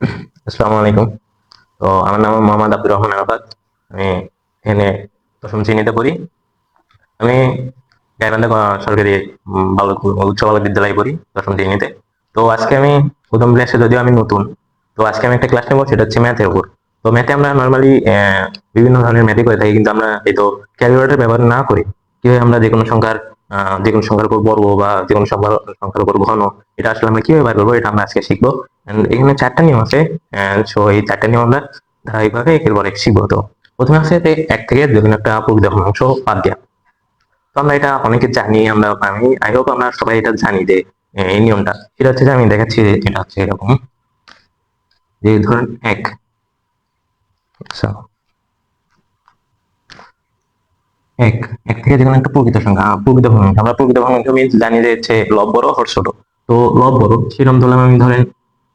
আসসালামু আলাইকুম। তো আমার নাম মোহাম্মদ আব্দুর রহমান আরাফাত। আমি এখানে দশম শ্রেণীতে পড়ি। আমি গাইবান্ধা সরকারি উচ্চ বালক বিদ্যালয়ে পড়ি, দশম শ্রেণীতে। তো আজকে আমি প্রথম ক্লাসে যদিও আমি নতুন, তো আজকে আমি একটা ক্লাস নেব, সেটা হচ্ছে ম্যাথের উপর। তো ম্যাথে আমরা নর্মালি বিভিন্ন ধরনের ম্যাথই করে থাকি, কিন্তু আমরা এই তো ক্যালকুলেটর ব্যবহার না করি কীভাবে আমরা যে কোনো সংখ্যার যে সংখ্যার উপর বর্গ বা যে সংখ্যার উপর ঘন, এটা আসলে আমরা কীভাবে বার করব, এটা আমরা আজকে শিখব। এখানে চারটা নিয়ম আছে সো এই চারটা নিয়ম আমরা ধারাবাহিকভাবে একের পর এক শিখব। তো প্রথমে আছে এক থেকে কোনো একটা প্রকৃত অংশ বাদ দেওয়া তো আমরা এটা অনেকে জানি, আমরা আমি, আই হোপ আমরা সবাই এটা জানি যে এই নিয়মটা। সেটা হচ্ছে যে আমি দেখাচ্ছি এটা হচ্ছে এরকম। যে ধরুন এক। আচ্ছা এক এক থেকে যে কোনো একটা প্রকৃত সংখ্যা প্রকৃত ভগ্নাংশ আমরা প্রকৃত ভগ্নাংশ means জানি যে হচ্ছে লব বড়, হর ছোট। তো লব বড় সেরকম ধরলাম আমি ধরেন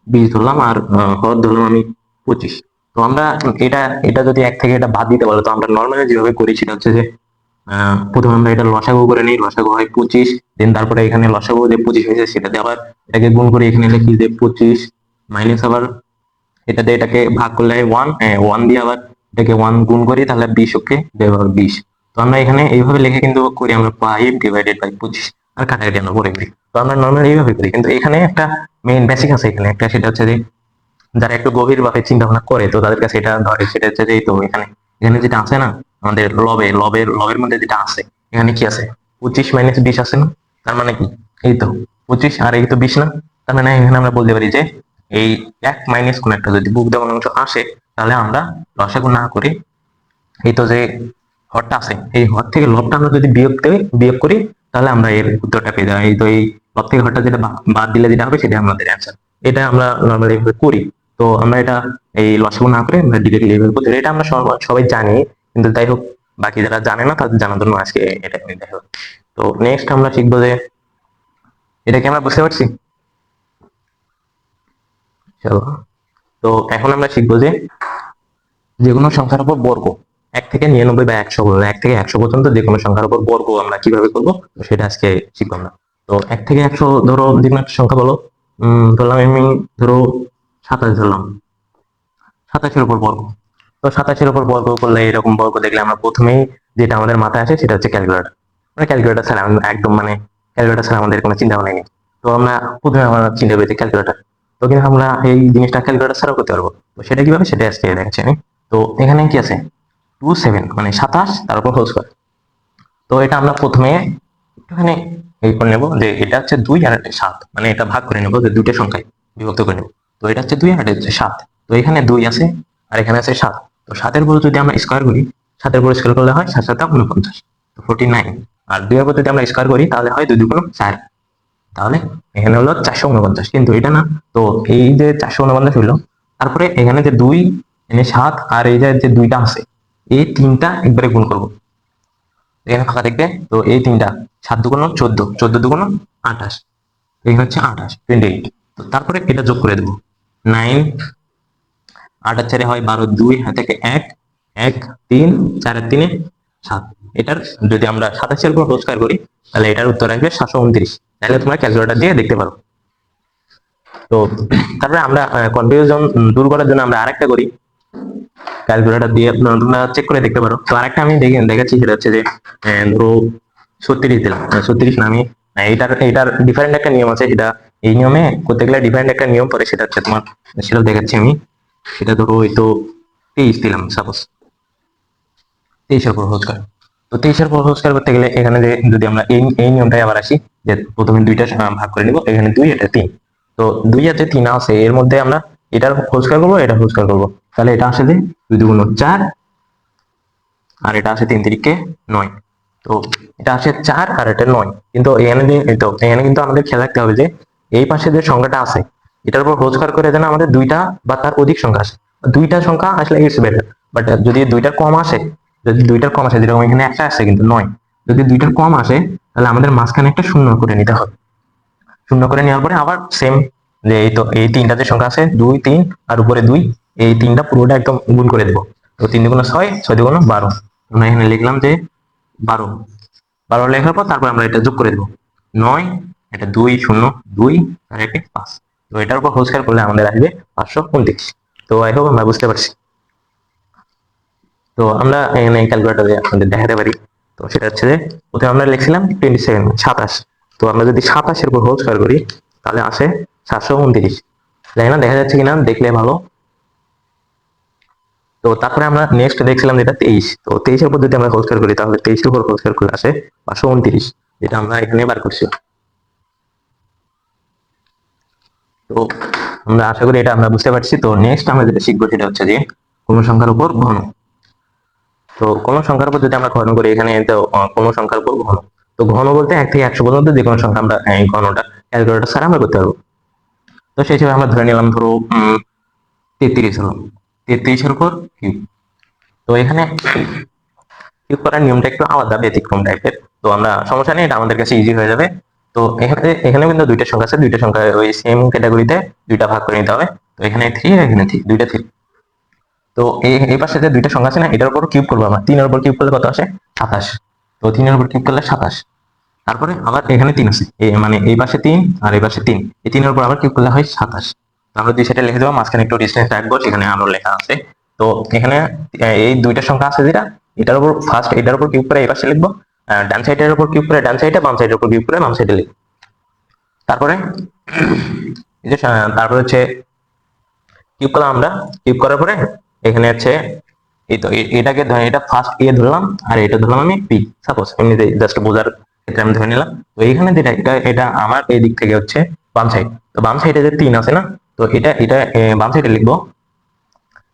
বিশ ধরলাম, আর হর ধরলাম আমি পঁচিশ। তো আমরা এটা এটা যদি এক থেকে এটা বাদ দিতে পারো তো আমরা নর্মালি যেভাবে করি সেটা হচ্ছে যে প্রথমে আমরা এটা লসাগু করে নিই, লসাগু হয় পঁচিশ দেন তারপরে এখানে লসাগু যে পঁচিশ হয়েছে সেটাতে আবার এটাকে গুণ করে এখানে লিখি যে পঁচিশ মাইনাস আবার এটাতে এটাকে ভাগ করলে ওয়ান ওয়ান দিয়ে আবার এটাকে ওয়ান গুণ করি, তাহলে বিশ ওকে বিশ। তো আমরা এখানে এইভাবে লিখে কিন্তু করি, আমরা ফাইভ ডিভাইডেড বাই পঁচিশ, আর কাটাকাটি আমরা করে করি তো আমরা নর্মালি এইভাবে করি, কিন্তু এখানে একটা মেইন বেসিক আছে এখানে। একটা সেটা হচ্ছে যে, যারা একটু গভীর ভাবে চিন্তা ভাবনা করে, তো তাদের কাছে এটা ধরে, সেটা হচ্ছে যে তো এখানে এখানে যেটা আছে না, আমাদের লবে, লবের লবের মধ্যে যেটা আছে, এখানে কি আছে? পঁচিশ মাইনাস বিশ আছে না? তার মানে কি? এই তো, পঁচিশ আর এই তো বিশ না? তার মানে এখানে আমরা বলতে পারি যে, এই এক মাইনাস কোন একটা যদি বুক দেওয়ার অংশ আসে, তাহলে আমরা লসাগু না করে, এই তো যে হরটা আছে। এই হর থেকে লবটা আমরা যদি বিয়োগ দেই, বিয়োগ করি, তাহলে আমরা এর উত্তরটা পেয়ে যাই এই তো এই লব থেকে হরটা যেটা বাদ দিলে যেটা হবে সেটা আমাদের অ্যান্সার এটা আমরা নর্মালি এইভাবে করি। তো আমরা এটা এই লসাগু না করে আমরা ডিরেক্টলি এইভাবে করতে এটা আমরা সব- সবাই জানি, কিন্তু তাই হোক, বাকি যারা জানে না, তাদের জানার জন্য আজকে এটা নিয়ে দেখা। তো নেক্সট আমরা শিখব যে, এটা কি আমরা বুঝতে পারছি? চলো তো এখন আমরা শিখব যে যে কোনো সংখ্যার উপর বর্গ। এক থেকে নিরানব্বই বা একশো বলব এক থেকে একশো পর্যন্ত যে কোনো সংখ্যার উপর বর্গ আমরা কীভাবে করব, সেটা আজকে শিখব আমরা। তো এক থেকে একশো ধরো যে কোনো একটা সংখ্যা বলো ধরলাম আমি ধরো সাতাশ ধরলাম। সাতাশের উপর বর্গ। তো সাতাশের উপর বর্গ করলে এরকম বর্গ দেখলে আমরা প্রথমেই যেটা আমাদের মাথায় আসে সেটা হচ্ছে ক্যালকুলেটর। মানে ক্যালকুলেটার ছাড়া একদম মানে ক্যালকুলেটার ছাড়া আমাদের কোনো চিন্তা ভাবনা নেই। তো আমরা প্রথমে আমরা চিন্তা করি ক্যালকুলেটর। তো কিন্তু আমরা এই জিনিসটা ক্যালকুলেটর ছাড়াও করতে পারব। তো সেটা কীভাবে? সেটা আজকে দেখাচ্ছি আমি। তো এখানে কি আছে? টু সেভেন মানে সাতাশ, তারপর হোল স্কোয়ার তো এটা আমরা প্রথমে একটুখানি এই করে নেব যে এটা হচ্ছে দুই আর সাত মানে এটা ভাগ করে নেব যে দুইটা সংখ্যায় বিভক্ত করে নেব। তো এটা হচ্ছে দুই আর এটা হচ্ছে সাত, তো এখানে দুই আছে আর এখানে আছে সাত। তো সাতের উপর যদি আমরা স্কোয়ার করি, সাতের উপর স্কোয়ার করলে হয় সাত সাথে উনপঞ্চাশ, তো ফোর্টি নাইন আর দুই উপর যদি আমরা স্কোয়ার করি, তাহলে হয় দুই দুগুণ চার। তাহলে এখানে হলো চারশো উনপঞ্চাশ, কিন্তু এটা না। তো এই যে চারশো উনপঞ্চাশ হইল তারপরে এখানে যে দুই, এখানে সাত, আর এই যে দুইটা আছে এই তিনটা একবারে গুণ করব। এখানে ফাঁকা দেখবে, তো এই তিনটা, সাত দুগুণ চোদ্দ চোদ্দ দুগুণ আঠাশ এখানে হচ্ছে আঠাশ টোয়েন্টি এইট তো তারপরে এটা যোগ করে দেবো। নাইন আর চারে হয় বারো, দুই, হাত থেকে এক এক, তিন, চার তিনে, সাত। এটার যদি আমরা সাতাশের উপর রোজগার করি, তাহলে এটার উত্তর আসবে সাতশো উনত্রিশ। তাহলে তোমরা ক্যালকুলেটর দিয়ে দেখতে পারো। তো তারপরে আমরা কনফিউশন দূর করার জন্য আমরা আরেকটা করি। ক্যালকুলেটর দিয়ে তোমরা চেক করে দেখতে পারো। তো আরেকটা আমি দেখে দেখাচ্ছি সেটা হচ্ছে যে ধরো ছত্রিশ দিলাম। ছত্রিশ না আমি আহ, এটার এটার ডিফারেন্ট একটা নিয়ম আছে। সেটা এই নিয়মে করতে গেলে ডিফারেন্ট একটা নিয়ম পড়ে সেটা হচ্ছে তোমার সেটা দেখাচ্ছি আমি। সেটা ধরো এই তো তেইশ দিলাম সাপোজ তেইশের উপর রোজগার তো তেইশের উপর রোজগার করতে গেলে এখানে যে যদি আমরা এই এই নিয়মটাই আবার আসি যে প্রথমে দুইটা ভাগ করে নিব এখানে দুই এটা তিন। তো দুই যে তিন আছে এর মধ্যে আমরা এটার রোজগার করব এটা রোজগার করব। তাহলে এটা আসে যে দুই দুগুণ চার, আর এটা আসে তিন তিরিকে নয়। তো এটা আসে চার আর এটা নয়। কিন্তু এখানে তো, এখানে কিন্তু আমাদের খেয়াল রাখতে হবে যে এই পাশে যে সংখ্যাটা আছে, এটার উপর রোজগার করে যেন আমাদের দুইটা বা তার অধিক সংখ্যা আসে। দুইটা সংখ্যা আসলে ইটস বেটার বাট যদি দুইটার কম আসে, যদি দুইটার কম আসে, যেরকম এখানে একটা আসে কিন্তু নয়, যদি দুইটার কম আসে, তাহলে আমাদের মাঝখানে একটা শূন্য করে নিতে হবে। শূন্য করে নেওয়ার পরে আবার সেম যে এই তো, এই তিনটা যে সংখ্যা আছে, দুই, তিন, আর উপরে দুই এই তিনটা পুরোটা একদম গুণ করে দেবো। তো তিন দুগুণ ছয় ছয় দুগুণ বারো। আমরা এখানে লিখলাম যে বারো। বারো লেখার পর তারপর আমরা এটা যোগ করে দেবো। নয়, এটা দুই, শূন্য, দুই, আর একে পাঁচ। তো এটার উপর হোল স্কয়ার করলে আমাদের আসবে পাঁচশো উনত্রিশ। তো আই হোপ আমরা বুঝতে পারছি। তো আমরা এখানে ক্যালকুলেটারে আপনাদের দেখাতে পারি। তো সেটা হচ্ছে যে প্রথমে আমরা লিখছিলাম টোয়েন্টি সেভেন সাতাশ। তো আমরা যদি সাতাশের উপর হোল স্কয়ার করি, তাহলে আসে সাতশো উনত্রিশ। জানি না, দেখা যাচ্ছে কিনা, দেখলে ভালো। তো তারপরে আমরা নেক্সট দেখছিলাম যেটা তেইশ। তো তেইশের উপর যদি আমরা হোল করি, তাহলে তেইশের উপর হোল স্কয়ার করলে আসে পাঁচশো উনত্রিশ, যেটা আমরা এখানে বার করছি। তো আমরা আশা করি এটা আমরা বুঝতে পারছি। তো নেক্সট আমরা যেটা শিখব সেটা হচ্ছে যে কোন সংখ্যার উপর ঘন। তো কোন সংখ্যার উপর যদি আমরা ঘন করি, এখানে তো কোন সংখ্যার উপর ঘন। তো ঘন বলতে এক থেকে একশো পর্যন্ত যে কোনো সংখ্যা আমরা ঘনটা ক্যালকুলেটর ছাড়া আমরা করতে পারব। তো সেই হিসেবে আমরা ধরে নিলাম ধরো তেত্রিশ হলো। তেত্রিশের উপর? কিউব তো এখানে কিউব করার নিয়মটা একটু আলাদা, ব্যতিক্রম টাইপের তো আমরা সমস্যা নেই, এটা আমাদের কাছে ইজি হয়ে যাবে। তো এখানে এখানে কিন্তু দুইটা সংখ্যা আছে, দুইটা সংখ্যা ওই সেম ক্যাটাগরিতে দুইটা ভাগ করে নিতে হবে। তো এখানে থ্রি এখানে থ্রি দুইটা থ্রি তো এই পাশে যে দুইটা সংখ্যা আছে না, এটার উপর কিউব করব আমরা। তিনের উপর কিউব করলে কত আসে? সাতাশ। তো তিনের উপর কিউব করলে সাতাশ। তারপরে আবার এখানে তিন আছে। মানে এই পাশে তিন আর এই পাশে তিন। এই তিনের উপর আবার কিউব করলে হয় সাতাশ। আমরা দুই সাইডে লিখে দেবো, মাঝখানে একটু ডিস্টেন্স রাখব, সেখানে আরও লেখা আছে। তো এখানে এই দুইটা সংখ্যা আছে যেটা, এটার উপর ফার্স্ট এটার উপর কিউব করে এই পাশে লিখব ডান সাইডের উপর কিউব করে ডান সাইডে বাম সাইডের উপর কিউব করে বাম সাইডে লিখব। তারপরে, এই যে তারপরে হচ্ছে কিউব করলাম আমরা। কিউব করার পরে, এখানে হচ্ছে, এই তো এটাকে এটা ফার্স্ট এ ধরলাম, আর এটা ধরলাম আমি পি সাপোজ এমনিতে জাস্ট বোঝার ক্ষেত্রে আমি ধরে নিলাম। তো এইখানে যেটা, এটা এটা আমার এই দিক থেকে হচ্ছে বাম সাইড তো বাম সাইডে যে তিন আছে না তো এটা এটা বাম সাইডে লিখব।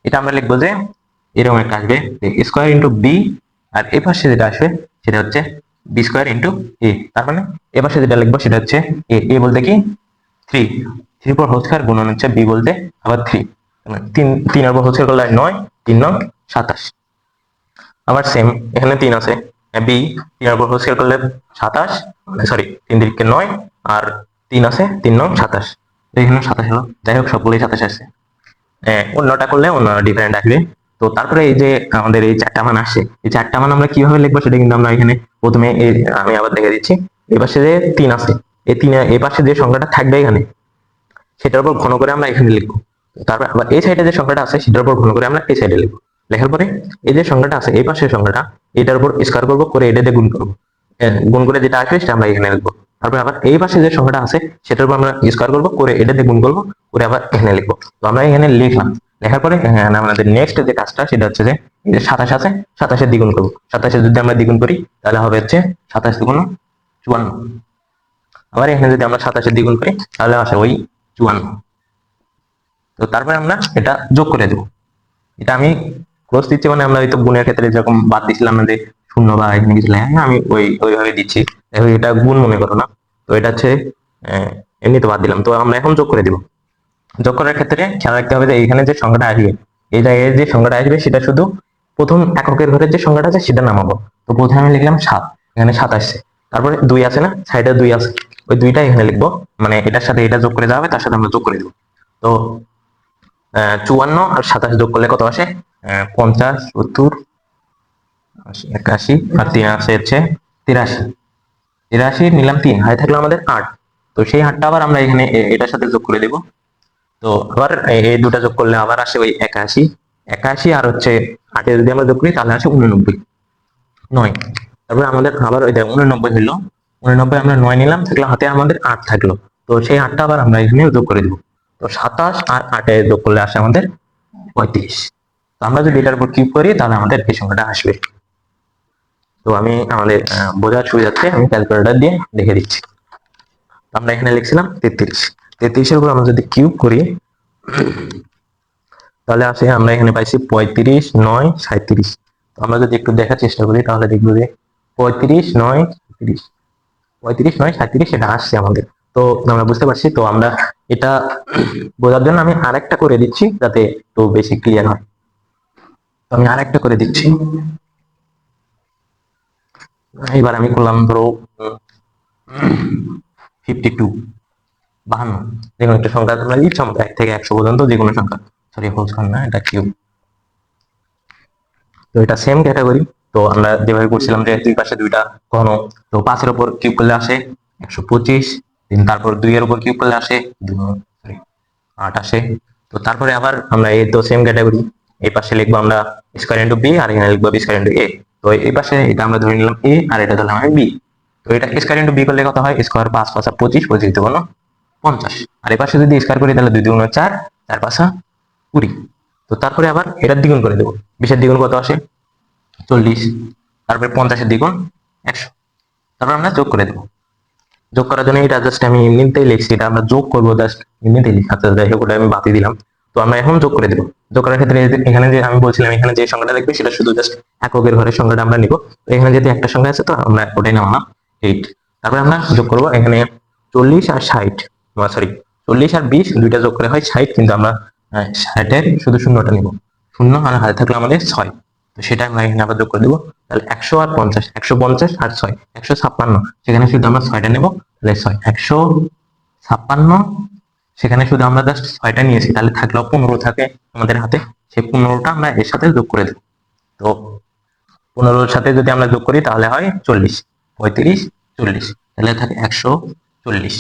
এটা আমরা লিখব যে এরকম একটা আসবে স্কোয়ার ইন্টু বি আর এ পাশে যেটা আসবে সেটা হচ্ছে বি স্কোয়ার ইন্টু এ তার মানে এ পাশে যেটা লিখব সেটা হচ্ছে এ এ বলতে কি? থ্রি থ্রি পর হোল স্কোয়ার গুণন হচ্ছে বি বলতে আবার থ্রি তিন তিন আর হোল স্কোয়ার করলে নয়, তিন নং সাতাশ। আবার সেম এখানে তিন আছে। বি তিন আর হোল স্কোয়ার করলে সাতাশ সরি তিন দিকে নয়, আর তিন আছে, তিন নং সাতাশ। এখানে সাতাশ হলো। যাই হোক সবগুলোই সাতাশ হ্যাঁ, অন্যটা করলে অন্য ডিফারেন্ট আসবে। তো তারপরে এই যে আমাদের এই চারটা মান আসছে এই চারটা মান আমরা কীভাবে লিখব সেটা কিন্তু আমরা এখানে প্রথমে আমি আবার দেখে দিচ্ছি। এই পাশে যে তিন আছে এই তিন পাশে যে সংখ্যাটা থাকবে এখানে সেটার উপর ঘন করে আমরা এখানে লিখব। তারপর আবার এই সাইডে যে সংখ্যাটা আছে সেটার উপর ঘন করে আমরা এই সাইডে লিখব। লেখার পরে এই যে সংখ্যাটা আছে এই পাশের সংখ্যাটা এটার উপর স্কোয়ার করব করে এটা দিয়ে গুণ করব। এ, গুণ করে যেটা আসবে সেটা আমরা এখানে লিখব। তারপর আবার এই পাশে যে সংখ্যাটা আছে, সেটার উপর আমরা স্কোয়ার করব, করে এটা দিয়ে গুণ করব, করে আবার এখানে লিখব। তো আমরা এখানে লিখলাম। লেখার পরে আমাদের নেক্সট যে কাজটা, সেটা হচ্ছে যে সাতাশ আছে সাতাশের দ্বিগুণ করব। সাতাশে যদি আমরা দ্বিগুণ করি, তাহলে হবে হচ্ছে সাতাশ দ্বিগুণ চুয়ান্ন। আবার এখানে যদি আমরা সাতাশের দ্বিগুণ করি, তাহলে আসে ওই চুয়ান্ন। তো তারপরে আমরা এটা যোগ করে দেবো। এটা আমি ক্রস দিচ্ছি মানে আমরা হয়তো গুণের ক্ষেত্রে যেরকম বাদ দিছিলাম না যে শূন্য বা এখানে কিছু না আমি ওই ওইভাবে দিচ্ছি। দেখো এটা গুণ মনে করো না। তো এটা হচ্ছে আহ, এমনি তো বাদ দিলাম। তো আমরা এখন যোগ করে দিব। যোগ করার ক্ষেত্রে খেয়াল রাখতে হবে যে এখানে যে সংখ্যাটা আসবে এই জায়গায় যে সংখ্যাটা আসবে সেটা শুধু প্রথম এককের ঘরের যে সংখ্যাটা আছে সেটা নামাবো। তো প্রথমে আমি লিখলাম সাত এখানে সাত আসছে। তারপরে দুই আছে না? সাইডে দুই আছে। ওই দুইটা এখানে লিখব। মানে এটার সাথে এটা যোগ করে যাবে তার সাথে আমরা যোগ করে দেবো। তো চুয়ান্ন আর সাতাশ যোগ করলে কত আসে? পঞ্চাশ সত্তর একাশি আর তিন আসে হচ্ছে তিরাশি। তিরাশি, নিলাম তিন। হাই থাকল আমাদের আট। তো সেই আটটা আবার আমরা এখানে এটার সাথে যোগ করে দেব। তো আবার এই দুটা যোগ করলে আবার আসে ওই একাশি। একাশি আর হচ্ছে আটে যদি আমরা যোগ করি, তাহলে আসে উননব্বই। নয়। তারপরে আমাদের আবার ওই উননব্বই হইল উননব্বই আমরা নয় নিলাম, থাকলে হাতে আমাদের আট থাকল। তো সেই আটটা আবার আমরা এখানে যোগ করে দেবো। তো সাতাশ আর আটে যোগ করলে আসে আমাদের পঁয়ত্রিশ। তো আমরা যদি এটার উপর কিউব করি, তাহলে আমাদের এই সংখ্যাটা আসবে। তো আমি আমাদের বোঝার সুবিধার্থে আমি ক্যালকুলেটর দিয়ে দেখে দিচ্ছি। আমরা এখানে লিখছিলাম তেত্রিশ। তেত্রিশের উপর আমরা যদি কিউব করি, তাহলে আসে আমরা এখানে পাইছি পঁয়ত্রিশ নয় সাঁত্রিশ আমরা যদি একটু দেখার চেষ্টা করি, তাহলে দেখব যে পঁয়ত্রিশ নয় সাঁত্রিশ পঁয়ত্রিশ নয় সাঁত্রিশ এটা আসছে আমাদের। তো আমরা বুঝতে পারছি, তো আমরা এটা বোঝার জন্য আমি আরেকটা করে দিচ্ছি যাতে একটু বেশি ক্লিয়ার হয়। আমি আরেকটা করে দিচ্ছি। এবার আমি করলাম ধরো ফিফটি টু বাহান্ন। যে কোনো একটা সংখ্যা তোমরা ইচ্ছা মতো এক থেকে একশো পর্যন্ত যে কোনো সংখ্যা। সরি হোল না এটা কিউব তো এটা সেম ক্যাটাগরি তো আমরা যেভাবে করছিলাম যে দুই পাশে দুইটা ঘন তো পাঁচের উপর কিউব করলে আসে একশো পঁচিশ তিন তারপর দুইয়ের উপর কিউব করলে আসে সরি আট আসে। তো তারপরে আবার আমরা এই তো সেম ক্যাটাগরি এই পাশে লিখব আমরা স্কোয়ার ইন্টু বি আর এখানে লিখব বি স্কোয়ার ইন্টু এ তো এই পাশে এটা আমরা ধরে নিলাম এ আর এটা ধরলাম আমি বি তো এটা স্কোয়ার ইন্টু বি করলে কত হয়? স্কোয়ার পাঁচ পাঁচা পঁচিশ পঁচিশ দেবো পঞ্চাশ। আর এই পাশে যদি স্কোয়ার করি তাহলে দুই দুগুণ চার চার পাঁচা কুড়ি। তো তারপরে আবার এটার দ্বিগুণ করে দেবো। বিশের দ্বিগুণ কত আসে? চল্লিশ। তারপরে পঞ্চাশের দ্বিগুণ একশো। তারপর আমরা যোগ করে দেবো। যোগ করার জন্য এটা জাস্ট আমি এমনিতেই লিখছি, এটা আমরা যোগ করব জাস্ট এমনিতেই লিখা। যাই হোক আমি বাতি দিলাম। তো আমরা এখন যোগ করে দেবো। যোগ করার ক্ষেত্রে এখানে যে আমি বলছিলাম, এখানে যে সংখ্যাটা দেখবে, সেটা শুধু জাস্ট এককের ঘরের সংখ্যাটা আমরা নিব। তো এখানে যেহেতু একটা সংখ্যা আছে, তো আমরা ওটাই নামালাম এইট তারপরে আমরা যোগ করব এখানে চল্লিশ আর ষাট। সরি চল্লিশ আর বিশ, দুইটা যোগ করে হয় ষাট, কিন্তু আমরা ষাটের শুধু শূন্যটা নিব। শূন্য আর হাতে থাকলে আমাদের ছয়। তো সেটা আমরা এখানে আবার যোগ করে দেবো। তাহলে একশো আর পঞ্চাশ, একশো পঞ্চাশ আর ছয়, একশো ছাপ্পান্ন। সেখানে শুধু আমরা ছয়টা নেব, তাহলে ছয়, একশো ছাপ্পান্ন সেখানে শুধু আমরা জাস্ট ছয়টা নিয়েছি তাহলে থাকলেও পনেরো থাকে আমাদের হাতে। সেই পনেরোটা আমরা এর সাথে যোগ করে দেবো। তো পনেরোর সাথে যদি আমরা যোগ করি তাহলে হয় চল্লিশ। পঁয়ত্রিশ চল্লিশ। তাহলে থাকে একশো চল্লিশ।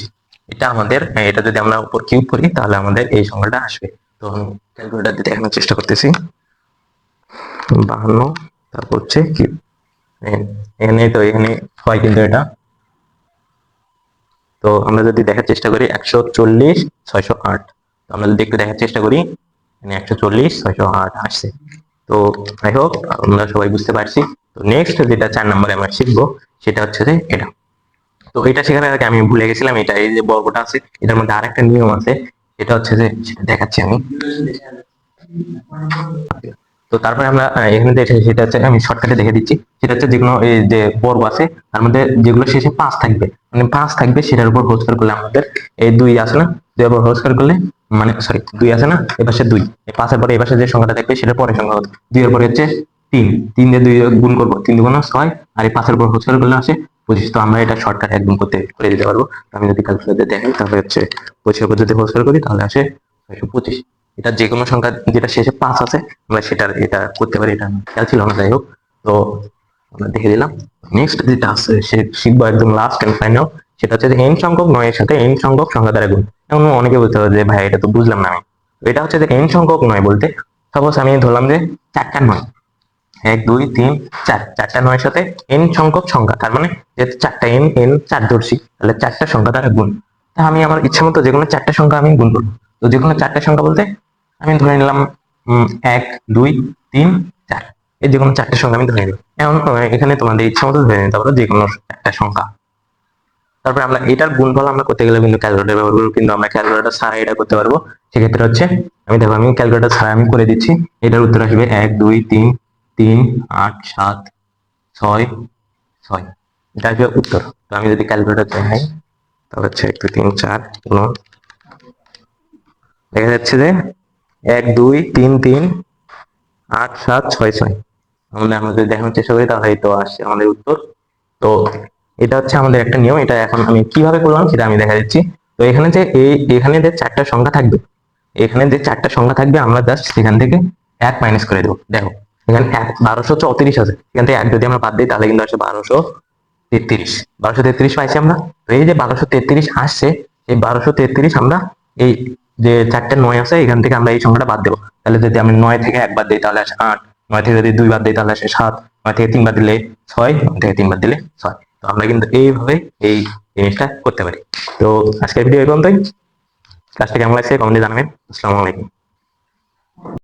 এটা আমাদের হ্যাঁ, এটা যদি আমরা উপর কিউব করি তাহলে আমাদের এই সংখ্যাটা আসবে। তো আমি ক্যালকুলেটার দিয়ে দেখানোর চেষ্টা করতেছি। বাহান্ন তারপর হচ্ছে কিউব এখানে তো এখানে হয় কিন্তু এটা। তো আমরা যদি দেখার চেষ্টা করি একশো চল্লিশ, ছয়শো আট। আমরা যদি একটু দেখার চেষ্টা করি, এখানে একশো চল্লিশ, ছয়শো আট আসছে। তো আই হোপ আমরা সবাই বুঝতে পারছি। তো নেক্সট যেটা চার নম্বরে আমরা শিখব, সেটা হচ্ছে যে এটা। তো এটা শেখার আগে আমি ভুলে গেছিলাম, এটা এই যে বর্গটা আছে, এটার মধ্যে আর একটা নিয়ম আছে, সেটা হচ্ছে যে, সেটা দেখাচ্ছি আমি। তো তারপরে আমরা এখানে দেখে সেটা হচ্ছে, আমি শর্টকাটে দেখে দিচ্ছি। সেটা হচ্ছে যেগুলো, এই যে বর্গ আছে, তার মধ্যে যেগুলো শেষে পাঁচ থাকবে। মানে পাঁচ থাকবে, সেটার উপর হোল করলে আমাদের এই দুই আছে না। দুই উপর হোল করলে মানে সরি দুই আছে না, এ পাশে দুই। পাঁচের পরে এই পাশে যে সংখ্যাটা থাকবে, সেটা পরের সংখ্যা হবে দুই এর পরে হচ্ছে তিন। তিন দিয়ে দুই গুণ করব, তিন দুগুণ ছয়। আর এই পাঁচের উপর হোল স্কোয়ার করলে আসে পঁচিশ। তো আমরা এটা শর্টকাটে একদম করতে, করে দিতে পারব। আমি যদি ক্যালকুলেটর দেখাই তাহলে হচ্ছে পঁচিশের যদি করি, তাহলে আসে ছয়শো পঁচিশ। এটা যে কোনো সংখ্যা যেটা শেষে পাঁচ আছে, আমরা সেটার এটা করতে পারি, এটা খেয়াল ছিল না, যাই হোক। তো আমরা দেখে দিলাম। নেক্সট যেটা আছে, সে শিখব একদম লাস্ট এন্ড ফাইনাল সেটা হচ্ছে এন সংখ্যক নয়ের সাথে এন সংখ্যক সংখ্যা দ্বারা গুণ। এমন অনেকে বলতে পারে যে, ভাই, এটা তো বুঝলাম না আমি। এটা হচ্ছে যে এন সংখ্যক নয় বলতে। সাপোজ আমি ধরলাম যে চারটা নয়। এক, দুই, তিন, চার। চারটা নয়ের সাথে এন সংখ্যক সংখ্যা, তার মানে যেহেতু চারটা এন এন চার ধরছি, তাহলে চারটা সংখ্যা দ্বারা গুণ। তা আমি আমার ইচ্ছা মতো যে কোনো চারটা সংখ্যা আমি গুণ করব। তো যে কোনো চারটা সংখ্যা বলতে আমি ধরে নিলাম এক দুই তিন চার। এই যে কোনো চারটে সংখ্যা আমি ধরে নিলাম। আহ, এখানে তোমাদের ইচ্ছা মতো ধরে নিতে পারো যে কোনো একটা সংখ্যা। তারপরে আমরা এটার গুণফল আমরা করতে গেলে কিন্তু ক্যালকুলেটর ব্যবহার করব কিন্তু আমরা ক্যালকুলেটর ছাড়া এটা করতে পারব। সেক্ষেত্রে হচ্ছে আমি দেখো আমি ক্যালকুলেটর ছাড়া আমি করে দিচ্ছি। এটার উত্তর আসবে এক দুই তিন তিন আট সাত ছয় ছয়। এটা আসবে উত্তর। তো আমি যদি ক্যালকুলেটর দেখাই তাহলে হচ্ছে এক দুই তিন চার গুণ। দেখা যাচ্ছে যে এক, দুই, তিন তিন, আট, সাত, ছয় ছয়। আমাদের আমরা যদি দেখানোর চেষ্টা করি, তাহলে তো আসছে আমাদের উত্তর। তো এটা হচ্ছে আমাদের একটা নিয়ম, এটা এখন আমি কীভাবে করলাম সেটা আমি দেখা দিচ্ছি। তো এখানে যে এই এখানে যে চারটা সংখ্যা থাকবে, এখানে যে চারটা সংখ্যা থাকবে, আমরা জাস্ট সেখান থেকে এক মাইনাস করে দেবো। দেখো, এখানে এক, বারোশো চৌত্রিশ আছে। এখান থেকে এক যদি আমরা বাদ দিই, তাহলে কিন্তু আসে বারোশো তেত্রিশ। বারোশো তেত্রিশ পাইছি আমরা। তো এই যে বারোশো তেত্রিশ আসছে, এই বারোশো তেত্রিশ আমরা এই যে চারটে নয় আছে, এখান থেকে আমরা এই সংখ্যাটা বাদ দেবো। তাহলে যদি আমি নয় থেকে একবার দিই, তাহলে আসে আট। নয় থেকে যদি দুই বাদ দিই, তাহলে আসে সাত। নয় থেকে তিনবার দিলে ছয়, নয় থেকে তিনবার দিলে ছয়। তো আমরা কিন্তু এইভাবে এই জিনিসটা করতে পারি। তো আজকের ভিডিও এই পর্যন্তই। কাজটা কেমন লাগছে কমেন্টে জানাবেন। আসসালামু আলাইকুম।